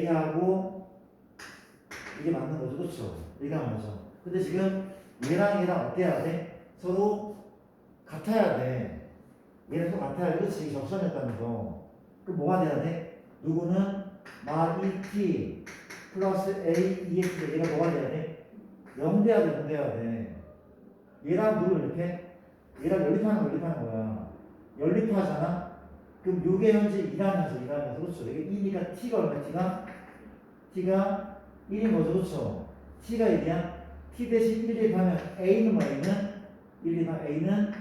A하고 이게 맞는 거죠, 그렇죠? 얘가 맞아. 근데 지금 얘랑 얘랑 어때야 돼? 서로 같아야 돼. 얘랑 서로 같아야 돼, 그렇지? 접선이었다면서. 그럼 뭐가 돼야 돼? 누구는 마 ET 플러스 A EX 얘가 뭐가 돼야 돼? 0 돼야 돼, 0 돼야 돼. 얘랑 누구 연립해? 얘랑 연립하는 거 연립하는 거야. 연립하잖아? 그럼 요게 현재 일하면서 일하면서 그렇죠. 이게 2니까 t가 얼마 t가? T가 1인 거죠. 그렇죠. t가 1이야. t 대신 1을 하면 a는 뭐 a는 1이 면 a는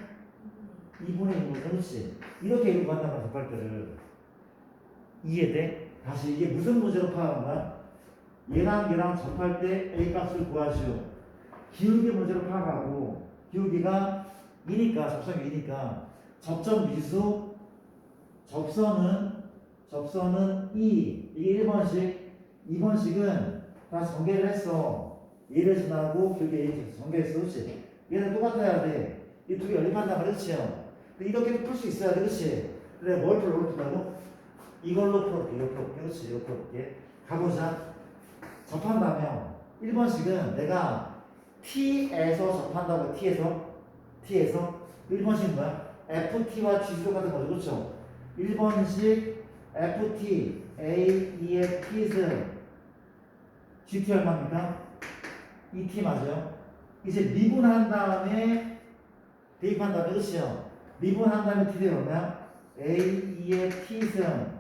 2분의 1인 거죠. 그렇지. 이렇게 이루고 말이야. 접할때를 이해돼? 다시 이게 무슨 문제로 파악한 거야? 얘랑 얘랑 접할 때 a 값을 구하시오. 기울기 문제로 파악하고 기울기가 2니까 접선이 2니까 접점 미수 접선은 접선은 2 이게 1번씩 2번씩은 다 전개를 했어. 얘를 지나고 길게 얘를 전개했어. 그렇지? 얘는 똑같아야 돼 이 두 개 연립한다 그렇지요 근데 이렇게도 풀수 있어야 돼. 그렇지? 그래 뭘 풀어? 뭘 푼다고? 이걸로 풀어볼게 이거 풀어볼게. 그렇지? 풀어볼게. 가보자. 접한다면 1번씩은 내가 T에서 접한다고 T에서? T에서? 1번씩 뭐야? FT와 G수 같은 거죠. 그렇죠? 1번씩 FT A, E의 T는 GT 얼마입니까? ET 맞아요? 이제 미분한 다음에 대입한 다음에 그렇죠? 미분한 다음에 T는 얼마야? A, E의 T는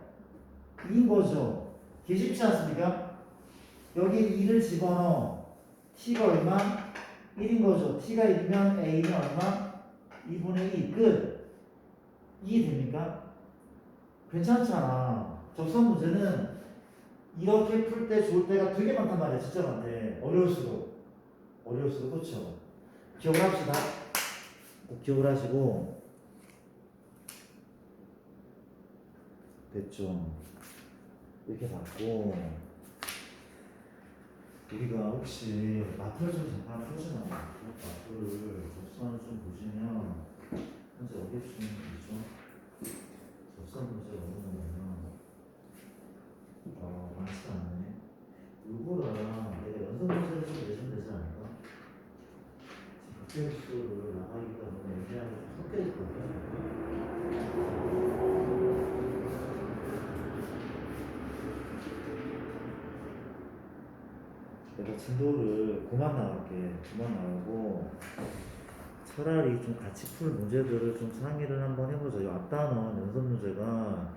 2인 거죠? 이게 쉽지 않습니까? 여기 2를 집어넣어 T가 얼마? 1인 거죠? T가 1이면 A는 얼마? 2분의 2 끝. 이해됩니까? 괜찮잖아. 접선 문제는 이렇게 풀 때 좋을 때가 되게 많단 말이야. 진짜 많대. 어려울수록. 어려울수록 그렇죠. 기억을 합시다. 꼭 기억을 하시고 됐죠. 이렇게 받고 우리가 혹시 마플 좀 잠깐 보시면 마플을 접선을 좀 보시면 현재 어디쯤 있죠? 접선 문제가 어느 정도면 어 많지 않네. 요거랑 내가 문제를 좀 내주면 되지 않을까? 지금 국제수를 나가기가 너무 애매하고 좀 섞여 있거든. 내가 진도를 그만 나갈게. 그만 나가고 차라리 좀 같이 풀 문제들을 좀 상의를 한번 해보자. 이 앞단원 연습 문제가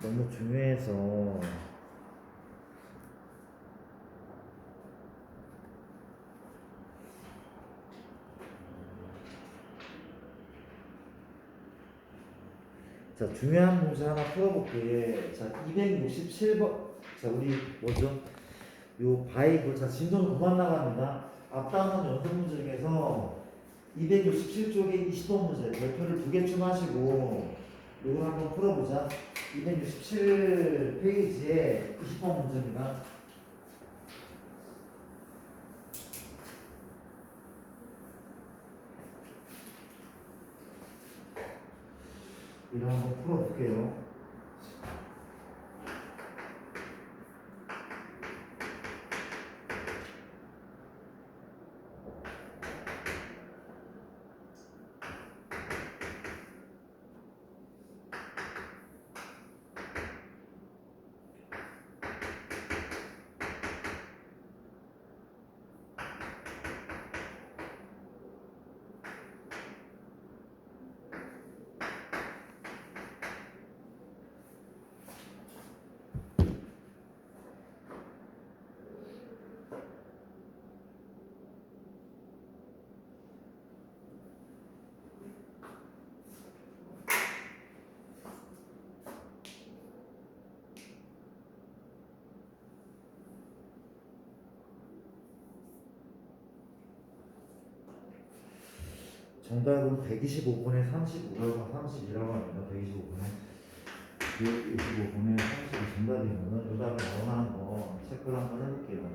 너무 중요해서 자 중요한 문제 하나 풀어볼게. 자 267번. 자 우리 뭐죠? 요 바이블 자 진도는 그만 나갑니다. 앞단원 연습 문제 중에서 267쪽에 20번 문제 별표를 두 개쯤 하시고 이걸 한번 풀어보자. 267페이지에 20번 문제입니다. 이거 한번 풀어볼게요. 정답은 125분에 35라고 32라고 합니다. 125분에 125분에 30이 정답이면은 이 다음에 원하는 거 체크를 한번 해볼게요.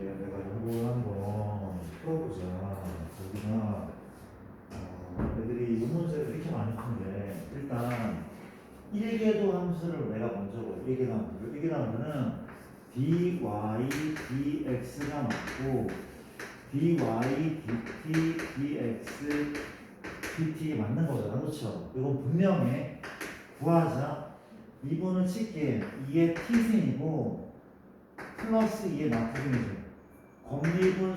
볼게. 내가 요거 한번 풀어보자. 여기나 어, 애들이 이 문제를 이렇게 많이 푼데 일단 1계도 함수를 내가 먼저 볼 1계도 함수를 1계도 함수는 dy, dx가 맞고 dy, dt, dx, dt 맞는 거잖아. 그렇죠? 이건 분명히 구하자. 2분은 칠게 2의 t승이고 플러스 2의 마트승이죠.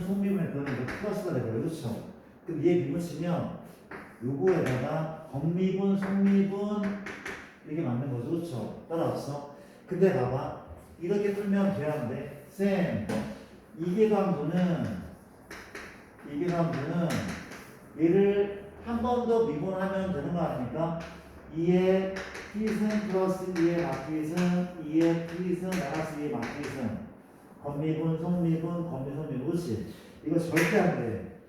속미분에 그러면 이거 플러스가 되고요. 그렇죠? 그럼 얘 쓰면 요거에다가 건미분, 속미분 이게 맞는 거죠. 그렇죠? 따라왔어? 근데 봐봐. 이렇게 풀면 돼야하는데 쌤, 이게 감도는 이게 감도는 얘를 한 번 더 미분하면 되는 거 아닙니까? 2의 t승 플러스 2의 마트승 2의 t승 마이너스 2의 마트승 건미분, 속미분, 건미, 속미분 그렇지? 이거 절대 안 돼.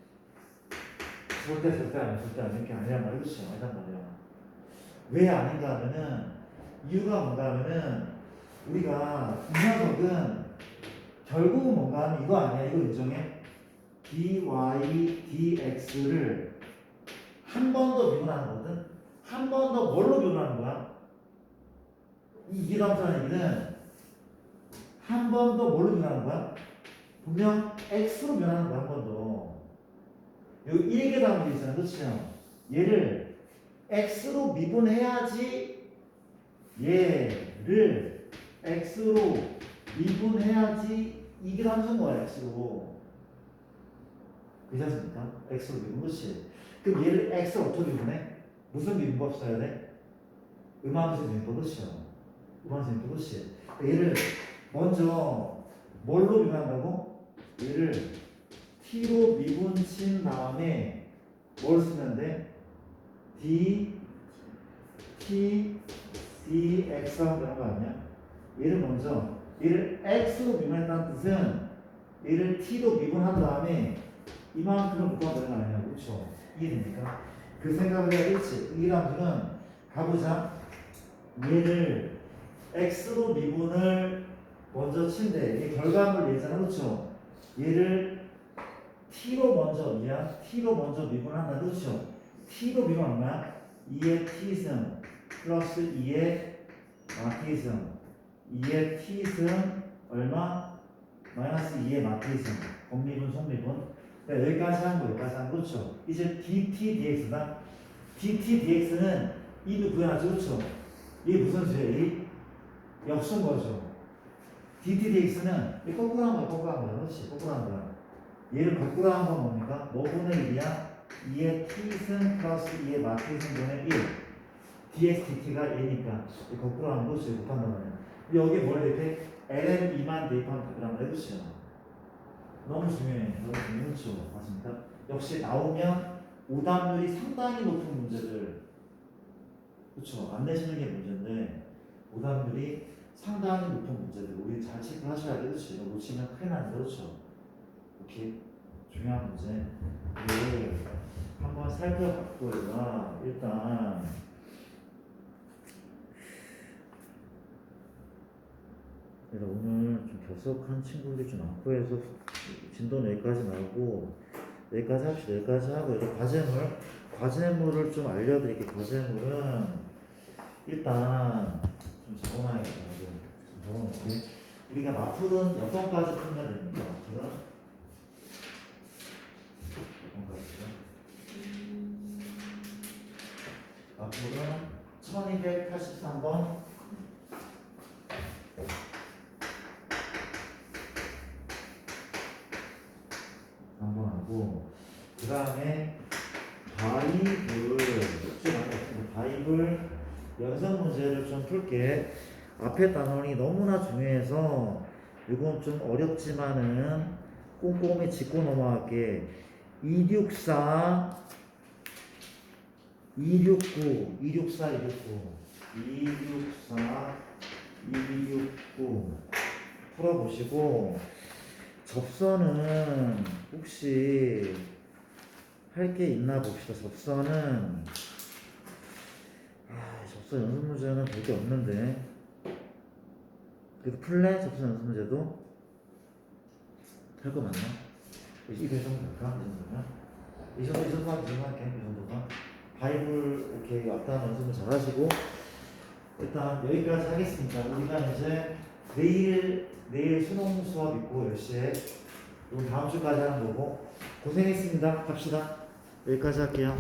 절대 절대 안 돼. 절대 안 돼. 이렇게 아니란 말이야. 그렇지? 아니란 말이야. 왜 아닌가 하면은 이유가 뭔가 하면은 우리가 이 녀석은 결국은 뭔가 하면 이거 아니야. 이거 인정해? dy, dx를 한 번 더 미분하는 거거든. 한 번 더 뭘로 미분하는 거야? 이 이기감사는 얘기는 한 번 더 뭘로 변하는 거야? 분명 x로 변하는 거야 한 번 더. 여기 1개 단물이 있잖아, 그렇죠? 얘를 x로 미분해야지 얘를 x로 미분해야지 이게 함수인 거야 x로. 그렇지 않습니까? x로 미분 그렇지? 그럼 얘를 x로 어떻게 미분해? 무슨 미분법 써야 돼? 음함수 미분법 그렇죠? 음함수 미분법 그렇지? 얘를 먼저 뭘로 미분한다고? 얘를 t로 미분 친 다음에 뭘 쓰면 돼? d, t, dx 하면 되는 거 아니야? 얘를 먼저 얘를 x로 미분했다는 뜻은 얘를 t로 미분한 다음에 이만큼을 묶어야 되는 거 아니야? 그렇죠? 이해됩니까? 그 생각을 해야겠지. 이란수는 가보자. 얘를 x로 미분을 먼저 친대. 이게 결과물 예잖아, 그렇죠? 얘를 t로 먼저 미안, t로 먼저 미분한다, 그렇죠? t로 미분 얼마야? 2의 t승 플러스 2의 마트승 2의 t승 얼마? 마이너스 2의 마트승 건미분, 속미분 네, 여기까지 한 거, 여기까지 한 거, 그렇죠? 이제 dt dx다. dt dx는 이도 구해놨죠, 그렇죠? 이게 무슨 수예요? 이 역수인 거죠. Dt dx는 이 거꾸로 한 거야, 거꾸로 한 거야, 그렇지? 거꾸로 한 거야. 얘를 거꾸로 한 건 뭡니까? 뭐분의 1이야? 2의 t승 플러스 2의 마트승분의 1. dx dt가 얘니까 이 거꾸로 한 거지, 곱한단 말이야. 여기 뭘 대입해? ln 2만 대입하면 되더란 말이야, 그렇죠? 너무 중요해. 너무 중요해. 그렇죠. 맞습니까? 역시 나오면 오답률이 상당히 높은 문제들. 그렇죠. 안 내시는 게 문제인데 오답률이 상당히 높은 문제들. 우리 잘 돼. 그렇지. 이거 놓치면 큰일 나는데 그렇죠. 오케이. 중요한 문제. 이걸 한번 살펴봤고요. 일단 그래서 오늘 좀 결석한 친구들이 좀 많고 해서 진도는 여기까지 나오고 여기까지 합시다. 여기까지 하고 이제 과제물 과제물을 좀 알려드릴게요. 과제물은 일단 좀 적어놔야겠다. 적어놓고 우리가 풀면 됩니까? 마풀은 몇 번까지죠? 마풀은 1283번 한번 하고 그 다음에 바입을 바입을 연습 문제를 좀 풀게 앞에 단원이 너무나 중요해서 이건 좀 어렵지만은 꼼꼼히 짚고 넘어갈게. 264 269 264 269 264 269 풀어보시고 접선은 혹시 할 게 있나 봅시다. 접선은 아, 접선 연습 문제는 볼 게 없는데 그래도 풀래? 접선 연습 문제도 할 거 맞나? 이 정도 될까? 이 정도면 이 정도 이 정도만 이 정도 할게 이 정도가 바이블 오케이 왔다 어느 정도 잘하시고 일단 여기까지 하겠습니다. 우리가 이제 내일 내일 수능 수업 있고 10시에 그리고 다음 주까지 하는 거고 고생했습니다. 갑시다. 여기까지 할게요.